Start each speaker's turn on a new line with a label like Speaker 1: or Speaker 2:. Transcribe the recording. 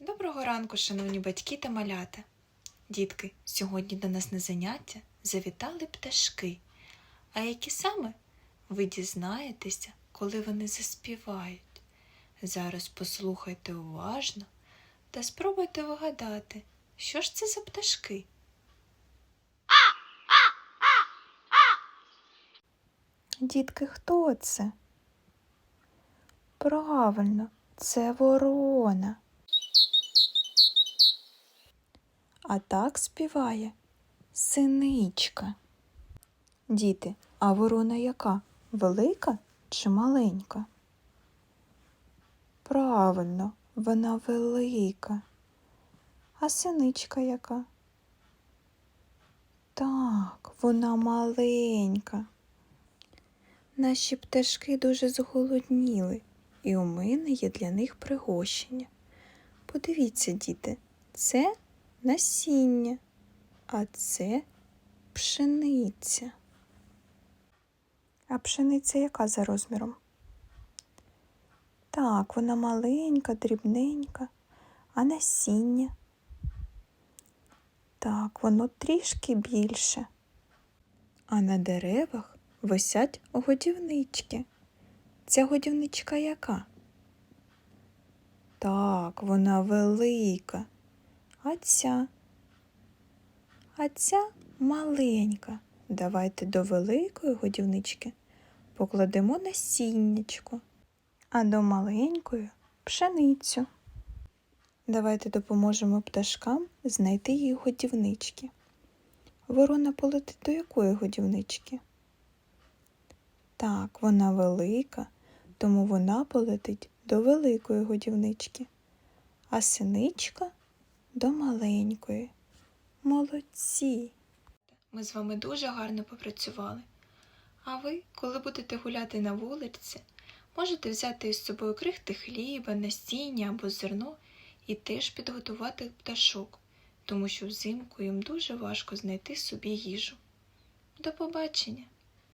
Speaker 1: Доброго ранку, шановні батьки та малята. Дітки, сьогодні до нас на заняття завітали пташки. А які саме ви дізнаєтеся, коли вони заспівають. Зараз послухайте уважно та спробуйте вгадати, що ж це за пташки. Дітки, хто це? Правильно, це ворона. А так співає синичка. Діти, а ворона яка? Велика чи маленька? Правильно, вона велика. А синичка яка? Так, вона маленька. Наші пташки дуже зголодніли, і у мене є для них пригощення. Подивіться, діти, це насіння, а це пшениця. А пшениця яка за розміром? Так, вона маленька, дрібненька, а насіння. Так, воно трішки більше. А на деревах висять годівнички. Ця годівничка яка? Так, вона велика. А ця? Маленька. Давайте до великої годівнички покладемо насіннячко, а до маленької пшеницю. Давайте допоможемо пташкам знайти їх годівнички. Ворона полетить до якої годівнички? Так, вона велика, тому вона полетить до великої годівнички, а синичка до маленької. Молодці! Ми з вами дуже гарно попрацювали. А ви, коли будете гуляти на вулиці, можете взяти із собою крихти хліба, насіння або зерно і теж підготувати пташок, тому що взимку їм дуже важко знайти собі їжу. До побачення!